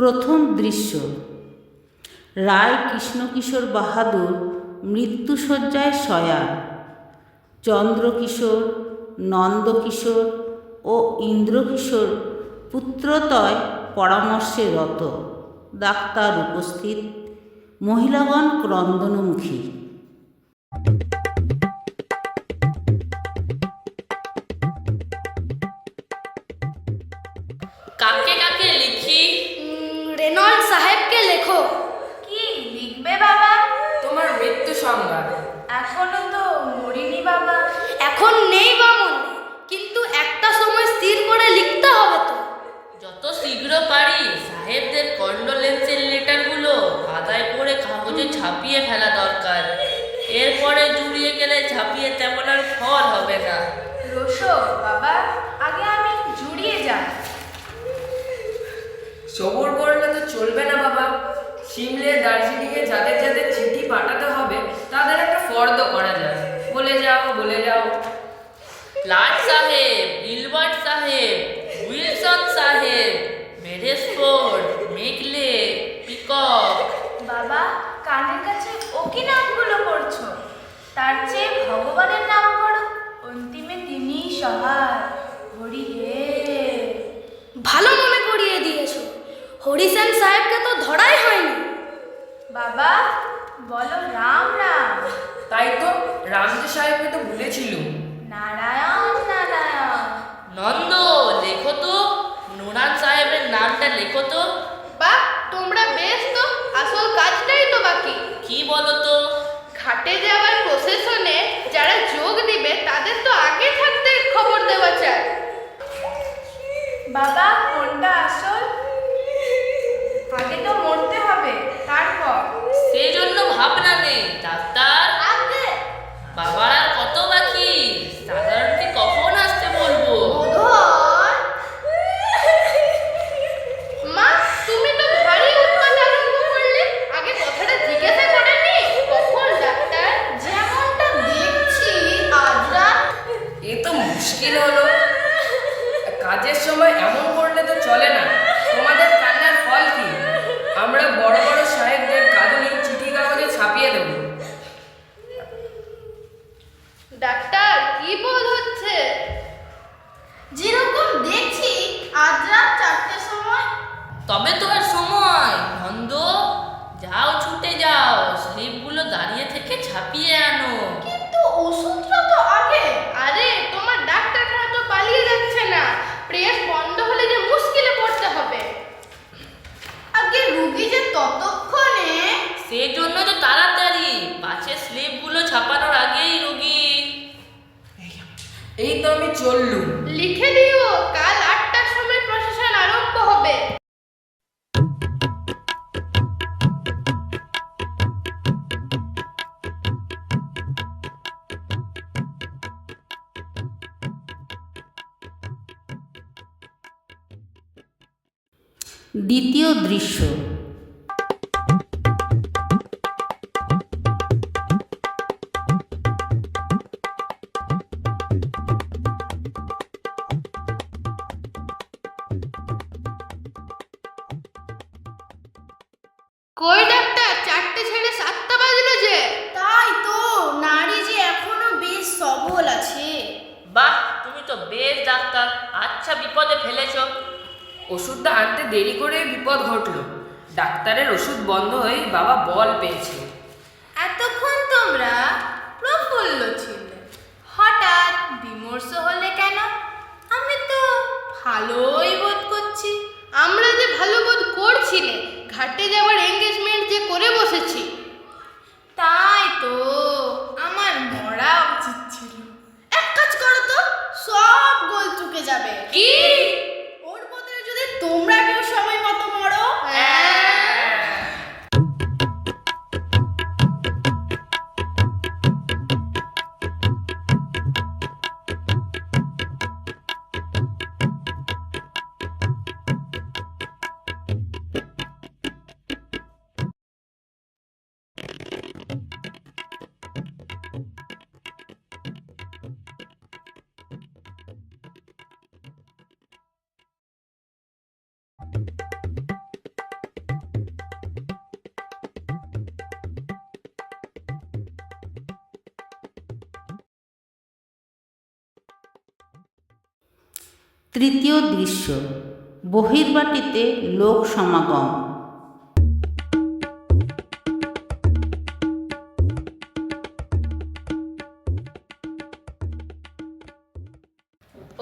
প্রথম দৃশ্য। রায় কৃষ্ণকিশোর বাহাদুর মৃত্যুশয্যায় শয়ান চন্দ্রকিশোর, নন্দকিশোর ও ইন্দ্রকিশোর পুত্রতয় পরামর্শে রত। ডাক্তার উপস্থিত। মহিলাগণ ক্রন্দনমুখী। লেখো কি লিখবে বাবা? তোমার মৃত্যু সংবাদ। এখনও তো মরিনি বাবা। এখন নেই বামন কিন্তু একটা সময় স্থির করে লিখতে হবে তো। যত শীঘ্র পারি সাহেবদের কন্ডোলেন্সের লেটারগুলো আদায় করে কাগজে ছাপিয়ে ফেলা দরকার। এরপরে জুড়িয়ে গেলে ছাপিয়ে তেমন আর ফল হবে না। রোশো বাবা আগে আমি জুড়িয়ে যাই। সবুর করলে তো চলবে না বাবা। সিমলে দার্জিলিংয়ে যাদের যাদের চিঠি পাঠাতে হবে তাদের একটা ফর্দ করা যায় বলে যাও বলে যাও। লাট সাহেব গিলবার্ট সাহেব উইলসন সাহেব বেডেসফোর্ড মেকলে পিকক। বাবা কানের কাছে ও কি নামগুলো পড়ছো। তার চেয়ে ভগবানের নাম করো অন্তিমে তিনিই সহায়। হরি হে। ভালো মনে করিয়ে দিয়েছ। হরিসেন সাহেবকে তো ধরাই হয়নি। বাবা বলো রাম রাম। তাই তো রামজি সাহেবকে তো ভুলেছিল নারায়ণ নারায়ণ। নন্দ লেখো তো। নুরান সাহেবের নামটা লেখো তো। বা তোমরা বেশ তো আসল কাজটাই তো বাকি। কি বলো তো? ঘাটে যাওয়ার প্রসেশনে যারা যোগ দিবে তাদের মুশকিল হলো। কাজের সময় এমন করলে তো চলে না। তোমাদের কান্নার ফল কি? আমরা বড় বড় সাহেবদের কাঁদুনি চিঠি কাগজে ছাপিয়ে দেবো। ডাক্তার কি বোধ হচ্ছে? যেরকম দেখছি আজ রাত চারটের সময়। তবে তো আর সময়। নন্দ যাও ছুটে যাও। স্লিপগুলো দাঁড়িয়ে থেকে ছাপিয়ে আনো কিন্তু ওষুধটা তো আগে আরে তোমার ডাক্তারখানা তো পালিয়ে যাচ্ছে না প্রেস বন্ধ হলে যে মুশকিলে পড়তে হবে আগে রুগী যে ততক্ষণে সেই জন্য তো তাড়াতাড়ি স্লিপগুলো ছাপানোর আগেই রুগী। এই তো আমি চললুম। লিখে দিও কাল আটটার সময় প্রশাসন আরম্ভ হবে। দ্বিতীয় দৃশ্য। কই ডাক্তার চারটে ছেড়ে সাতটা বাজলো যে। তাই তো নারী যে এখনও বেশ সবল আছে। বাহ তুমি তো বেশ ডাক্তার। আচ্ছা বিপদে ফেলেছো। ওষুধটা আনতে দেরি করে বিপদ ঘটলো। ডাক্তারের ওষুধ বন্ধ হয়ে বাবা বল পেয়েছে এতক্ষণ তোমরা প্রফুল্ল ছিলে। হঠাৎ বিমর্ষ হলে কেন? আমি তো ভালোই বোধ করছি। আমরা যে ভালো বোধ করছিলে ঘাটে যাওয়ার যে করে তৃতীয় দৃশ্য বহির্বাটিতে লোক সমাগম।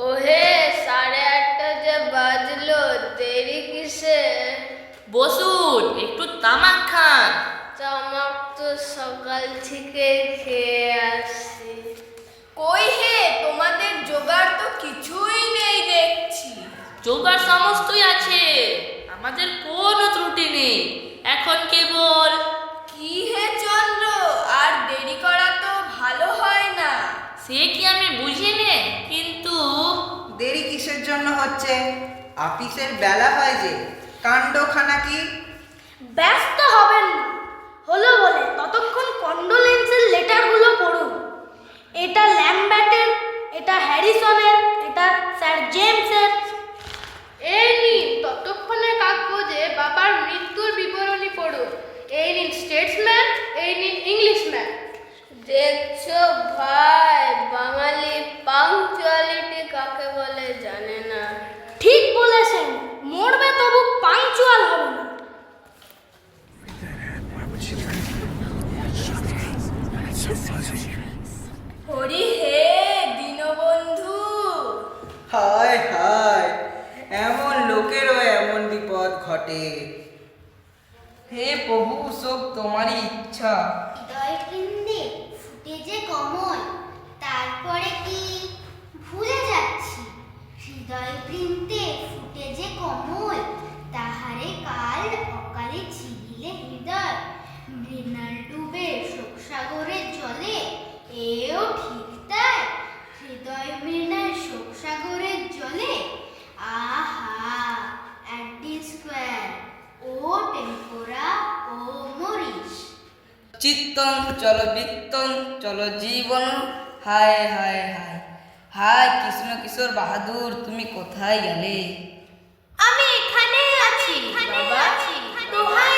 ওহে সাড়ে আটটা যে বাজলো দেরি কিসে? বসুন একটু তামাক খান। চামাক তো সকাল থেকে খেয়ে আসছি। কই হে তোমাদের জোগাড় তো কিছুই নেই দেখছি জোগাড় সমস্তই আছে। আমাদের কোনো ত্রুটি নেই। এখন কেবল কি হে চন্দ্র আর দেরি করা তো ভালো হয় না। সে কি আমি বুঝি নে কিন্তু দেরি কিসের জন্য হচ্ছে? আপিসের বেলা হয় যে কাণ্ডখানা কি? ব্যস্ত হবেন। হলো বলে ততক্ষণ কন্ডোলেন্সের লেটারগুলো পড়ুন। এটা ল্যাম্ব্যাটের ততক্ষণে কাগজে বাবার মৃত্যুর বিবরণী পড়ুন এই নিন স্টেটসম্যান এই নিন ইংলিশম্যান দেখছ ভাই বাঙালি পাংচুয়ালিটি কাকে বলে জানে না। ঠিক বলেছেন মরবে তবু পাংচুয়াল হবে না। হরি বিপদ ঘটে হে প্রভু সব তোমারই চিত্তং চলো বিত্তন চলো জীবন। হায় হায় হায়। হায় কৃষ্ণ কিশোর বাহাদুর তুমি কোথায় গেলে? আমি এখানে আছি। বাবা দোহাই